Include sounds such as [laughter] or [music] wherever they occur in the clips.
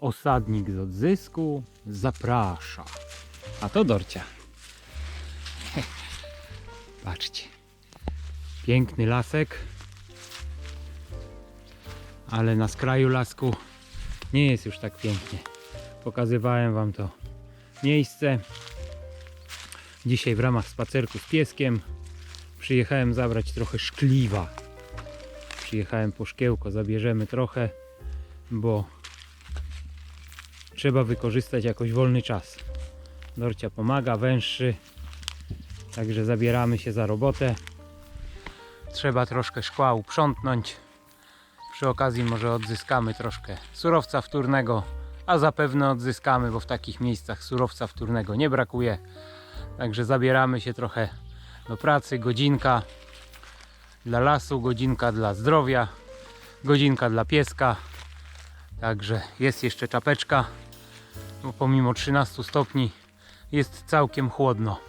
Osadnik z odzysku zaprasza. A to Dorcia. [laughs] Patrzcie. Piękny lasek. Ale na skraju lasku nie jest już tak pięknie. Pokazywałem Wam to miejsce. Dzisiaj w ramach spacerku z pieskiem przyjechałem zabrać trochę szkliwa. Przyjechałem po szkiełko, zabierzemy trochę, bo trzeba wykorzystać jakoś wolny czas. Dorcia pomaga, węższy, także zabieramy się za robotę. Trzeba troszkę szkła uprzątnąć. Przy okazji może odzyskamy troszkę surowca wtórnego, a zapewne odzyskamy, bo w takich miejscach surowca wtórnego nie brakuje. Także zabieramy się trochę do pracy, godzinka dla lasu, godzinka dla zdrowia, godzinka dla pieska. Także jest jeszcze czapeczka, bo pomimo 13 stopni jest całkiem chłodno.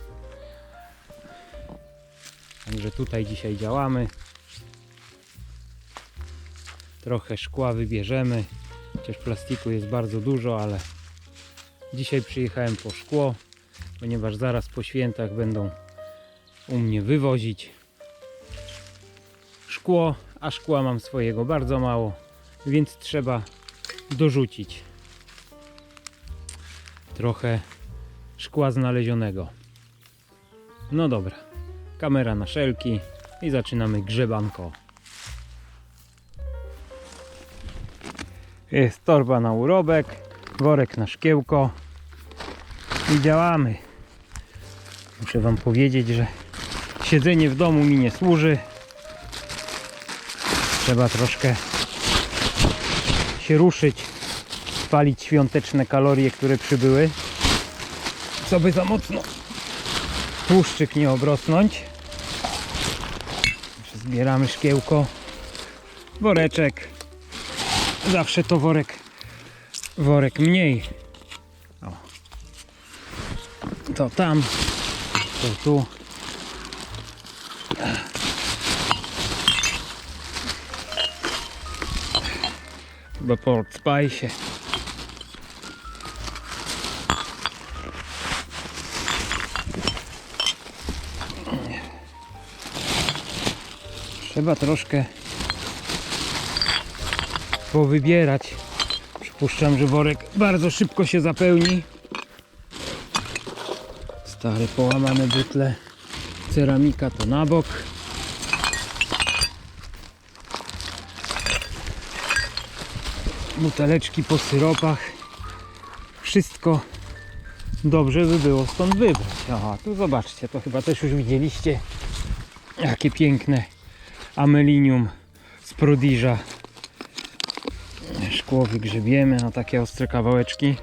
Także tutaj dzisiaj działamy. Trochę szkła wybierzemy, chociaż plastiku jest bardzo dużo, ale dzisiaj przyjechałem po szkło, ponieważ zaraz po świętach będą u mnie wywozić szkło, a szkła mam swojego bardzo mało, więc trzeba dorzucić trochę szkła znalezionego. No dobra, kamera na szelki i zaczynamy grzebanko. Jest torba na urobek, worek na szkiełko i działamy. Muszę Wam powiedzieć, że siedzenie w domu mi nie służy. Trzeba troszkę się ruszyć, spalić świąteczne kalorie, które przybyły. Co by za mocno tłuszczyk nie obrosnąć. Zbieramy szkiełko, woreczek. Zawsze to worek, worek mniej. O. To tam, to tu. Chyba po Old Trzeba troszkę powybierać. Przypuszczam, że worek bardzo szybko się zapełni. Stare połamane butle. Ceramika to na bok. Buteleczki po syropach. Wszystko dobrze by było stąd wybrać. Aha, tu zobaczcie, to chyba też już widzieliście. Jakie piękne amelinium z Prodiża. Szkło wygrzebiemy na takie ostre kawałeczki.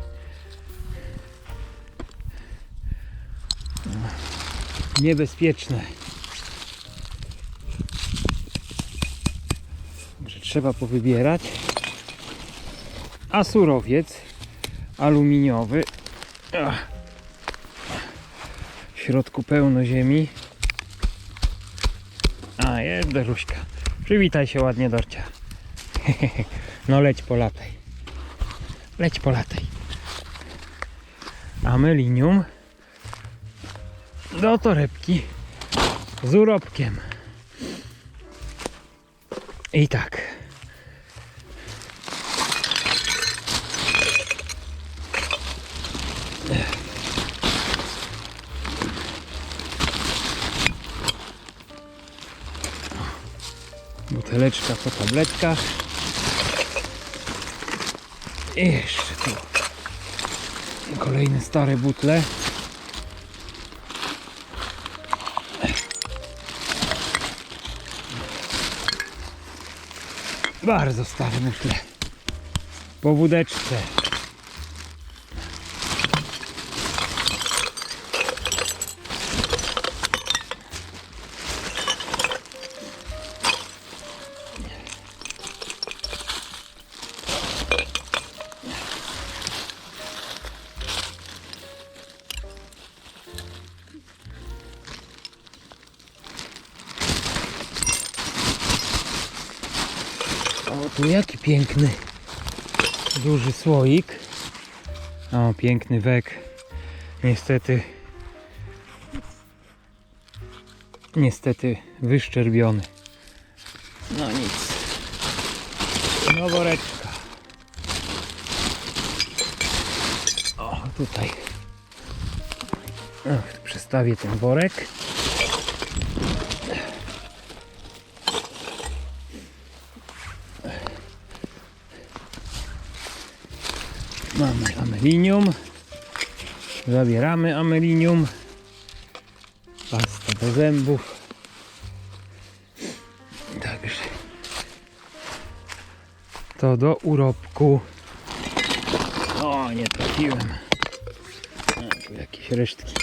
Niebezpieczne. Także trzeba powybierać. A surowiec aluminiowy. W środku pełno ziemi. A, Beruśka. Przywitaj się ładnie, Dorcia. [laughs] No leć po lataj. Leć po lataj. Amelinium do torebki z urobkiem. I tak. Buteleczka po tabletkach. I jeszcze tu kolejne stare butle. Bardzo stare butle. Po wódeczce. Piękny duży słoik. O, piękny wek. Niestety niestety wyszczerbiony. No nic. No woreczka. O, tutaj. Ach, przestawię ten worek. Mamy amelinium. Zabieramy amelinium. Pasta do zębów. Także to do urobku. O, nie trafiłem. Tu jakieś resztki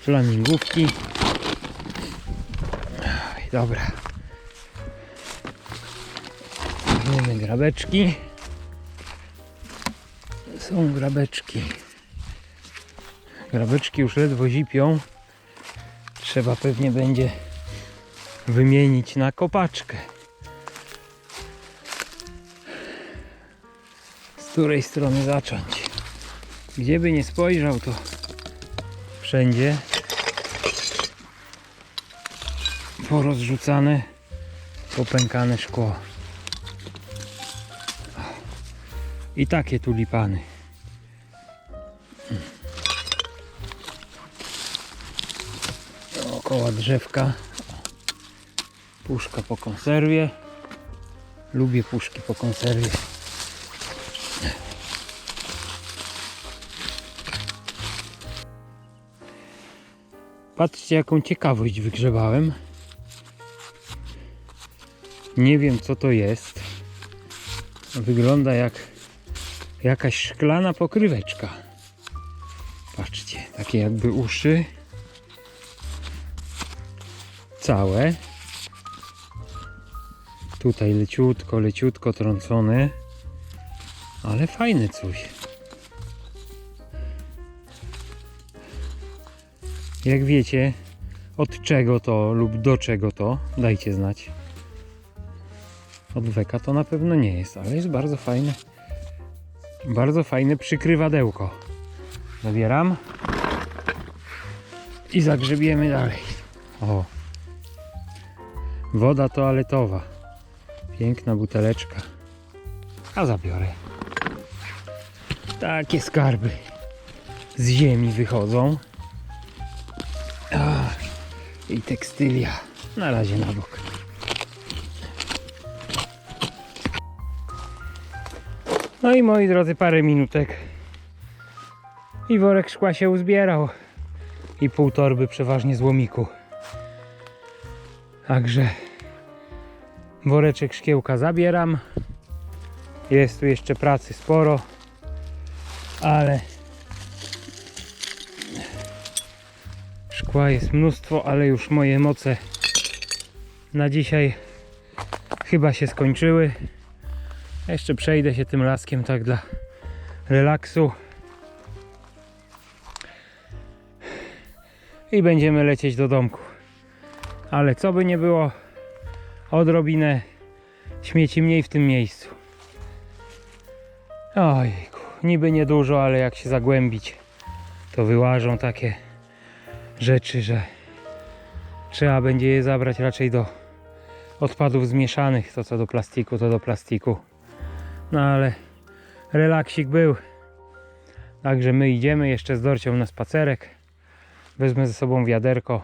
flamingówki. Dobra. Weźmiemy grabeczki. Są grabeczki. Grabeczki już ledwo zipią. Trzeba pewnie będzie wymienić na kopaczkę. Z której strony zacząć? Gdzie by nie spojrzał, to wszędzie porozrzucane, popękane szkło. I takie tulipany. Dookoła drzewka Puszka po konserwie. Lubię puszki po konserwie. Patrzcie jaką ciekawość wygrzebałem. Nie wiem co to jest. Wygląda jak jakaś szklana pokryweczka. Patrzcie, takie jakby uszy. Całe. Tutaj leciutko, leciutko trącony. Ale fajne coś. Jak wiecie, od czego to lub do czego to, dajcie znać. Od weka to na pewno nie jest, ale jest bardzo fajne. Bardzo fajne przykrywadełko. Zabieram i zagrzebiemy dalej. O. Woda toaletowa. Piękna buteleczka. A zabiorę. Takie skarby z ziemi wychodzą. A, I tekstylia. Na razie na bok. No i moi drodzy, parę minutek. I worek szkła się uzbierał. I pół torby przeważnie złomiku. Także woreczek szkiełka zabieram. Jest tu jeszcze pracy sporo, ale szkła jest mnóstwo, ale już moje moce na dzisiaj chyba się skończyły. Jeszcze przejdę się tym laskiem tak dla relaksu. I będziemy lecieć do domku. Ale co by nie było, odrobinę śmieci mniej w tym miejscu. Ojku, niby niedużo, ale jak się zagłębić, to wyłażą takie rzeczy, że trzeba będzie je zabrać raczej do odpadów zmieszanych. To co do plastiku, to do plastiku. No ale relaksik był. Także my idziemy jeszcze z Dorcią na spacerek. Wezmę ze sobą wiaderko.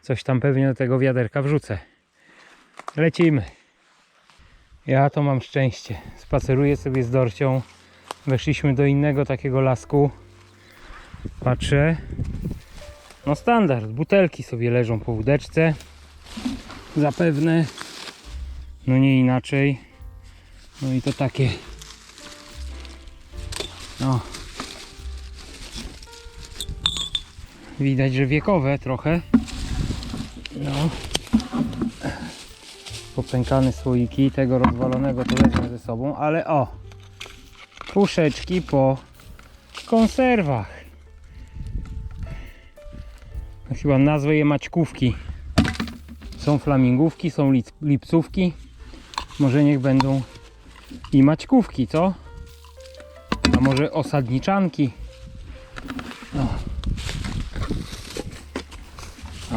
Coś tam pewnie do tego wiaderka wrzucę. Lecimy. Ja to mam szczęście. Spaceruję sobie z Dorcią. Weszliśmy do innego takiego lasku. Patrzę. No standard. Butelki sobie leżą po łódeczce. Zapewne. No nie inaczej. No i to takie. No. Widać, że wiekowe trochę. No. Popękane słoiki tego rozwalonego to wezmę ze sobą, ale o! Puszeczki po konserwach. No Chyba nazwę je maćkówki. Są flamingówki, są lipcówki. Może niech będą i maćkówki, co? może osadniczanki. No.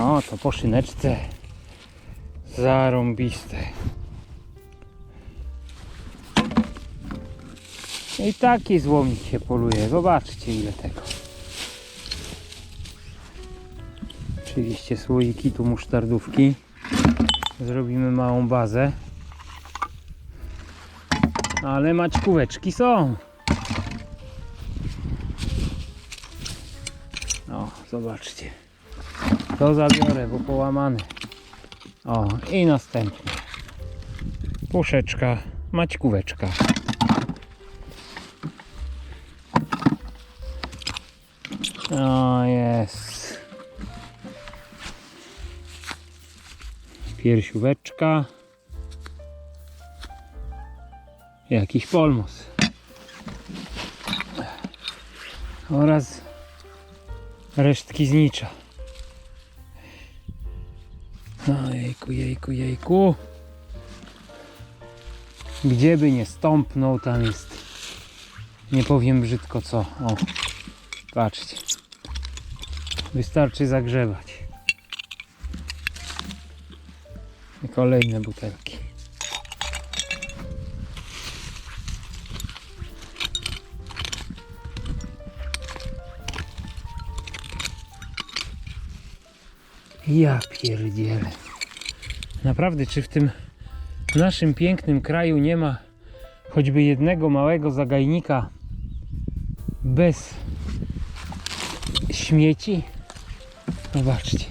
O, to po szyneczce. Zarąbiste. I taki złomik się poluje. Zobaczcie ile tego. Oczywiście słoiki tu musztardówki. Zrobimy małą bazę. Ale maćkóweczki są. O, zobaczcie. To zabiorę, bo połamany. O, i następnie. Puszeczka, maćkóweczka. O, jest. Piersióweczka. Jakiś polmus. Oraz resztki znicza. No jejku, jejku, jejku. Gdzie by nie stąpnął, tam jest. Nie powiem brzydko co. O, patrzcie. Wystarczy zagrzebać. I kolejne butelki. Ja pierdzielę. Naprawdę, czy w tym naszym pięknym kraju nie ma choćby jednego małego zagajnika bez śmieci? Zobaczcie.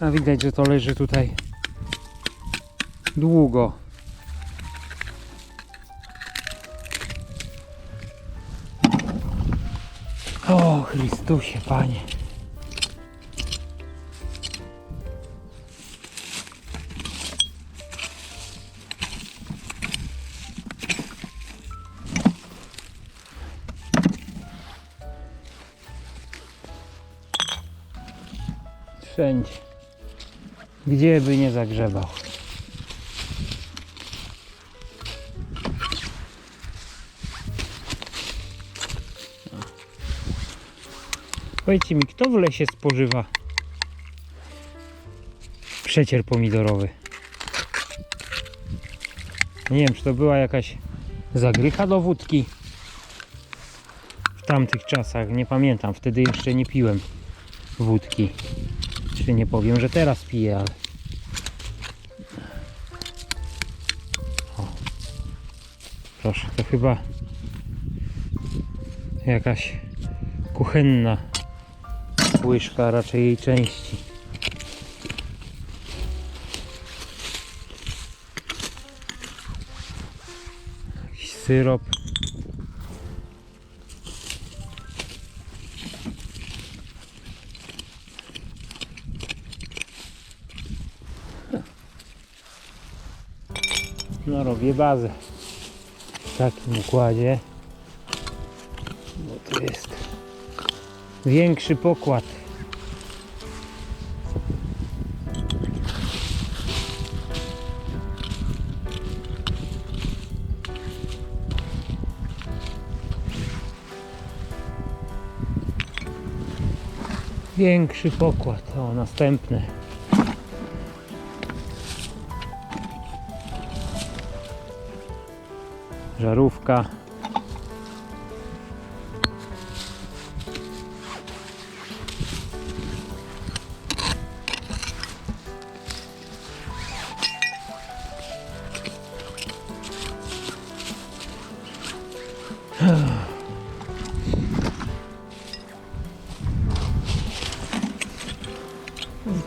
A widać, że to leży tutaj długo. O Chrystusie, Panie. Gdzie by nie zagrzebał. Powiedzcie mi, kto w lesie spożywa przecier pomidorowy? Nie wiem, czy to była jakaś zagrycha do wódki w tamtych czasach. Nie pamiętam, wtedy jeszcze nie piłem wódki. Czy nie powiem, że teraz piję, ale. O. Proszę, to chyba jakaś kuchenna łyżka, raczej jej części. Jakiś syrop. No robię bazę w takim układzie. Bo to jest większy pokład. Większy pokład. O, następne. Żarówka.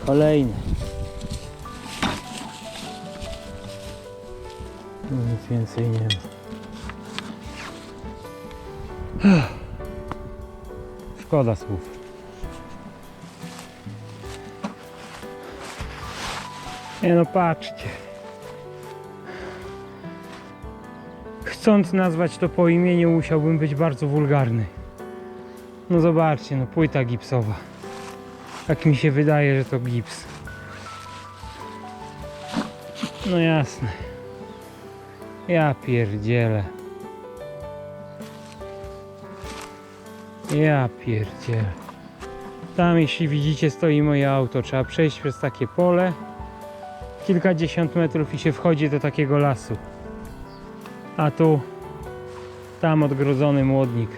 Kolejny. Tu Nic więcej nie ma. Szkoda słów. Nie no patrzcie. Chcąc nazwać to po imieniu musiałbym być bardzo wulgarny. No zobaczcie, no płyta gipsowa. Tak mi się wydaje, że to gips. No jasne. Ja pierdzielę. Ja pierdzielę. Tam jeśli widzicie stoi moje auto. Trzeba przejść przez takie pole. Kilkadziesiąt metrów i się wchodzi do takiego lasu. A tu tam odgrodzony młodnik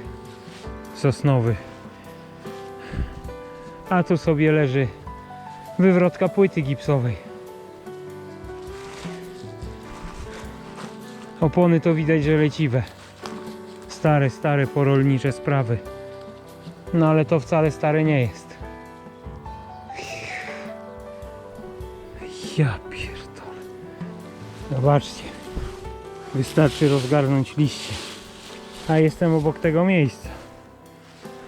sosnowy. A tu sobie leży wywrotka płyty gipsowej. Opony to widać, że leciwe. Stare, stare porolnicze sprawy. No ale to wcale stare nie jest. Ja pierdolę. Zobaczcie. Wystarczy rozgarnąć liście. A jestem obok tego miejsca.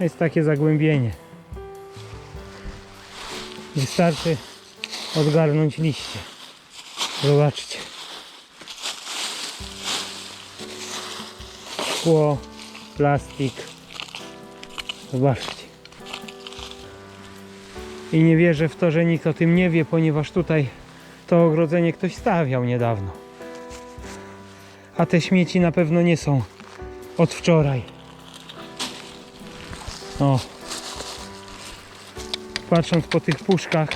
Jest takie zagłębienie. Wystarczy odgarnąć liście. Zobaczcie. Szkło, plastik. Zobaczcie. I nie wierzę w to, że nikt o tym nie wie, ponieważ tutaj to ogrodzenie ktoś stawiał niedawno. A te śmieci na pewno nie są od wczoraj. O. Patrząc po tych puszkach,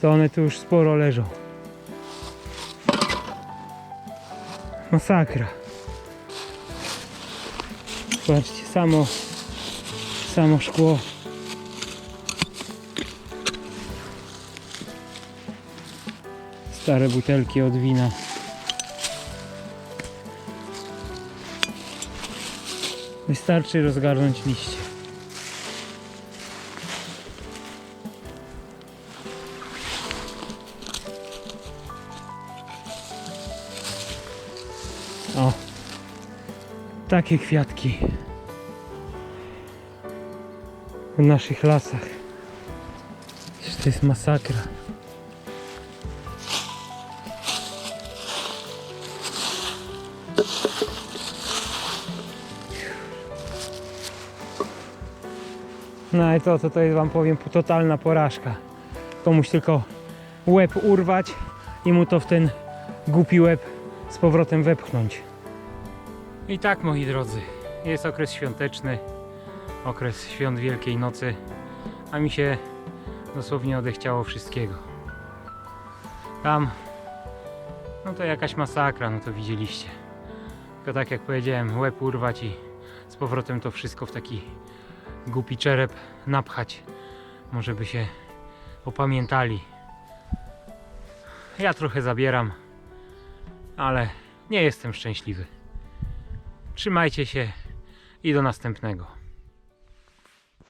to one tu już sporo leżą. Masakra. Zobaczcie, samo, samo szkło. Stare butelki od wina. Wystarczy rozgarnąć liście. O, takie kwiatki w naszych lasach. To jest masakra. No i to, to, to jest wam powiem totalna porażka. Komuś tylko łeb urwać i mu to w ten głupi łeb z powrotem wepchnąć. I tak moi drodzy, jest okres świąteczny, okres świąt Wielkiej Nocy, a mi się dosłownie odechciało wszystkiego. Tam, no to jakaś masakra, no to widzieliście. Tylko tak jak powiedziałem, łeb urwać i z powrotem to wszystko w taki głupi czerep napchać. Może by się opamiętali. Ja trochę zabieram, ale nie jestem szczęśliwy. Trzymajcie się i do następnego.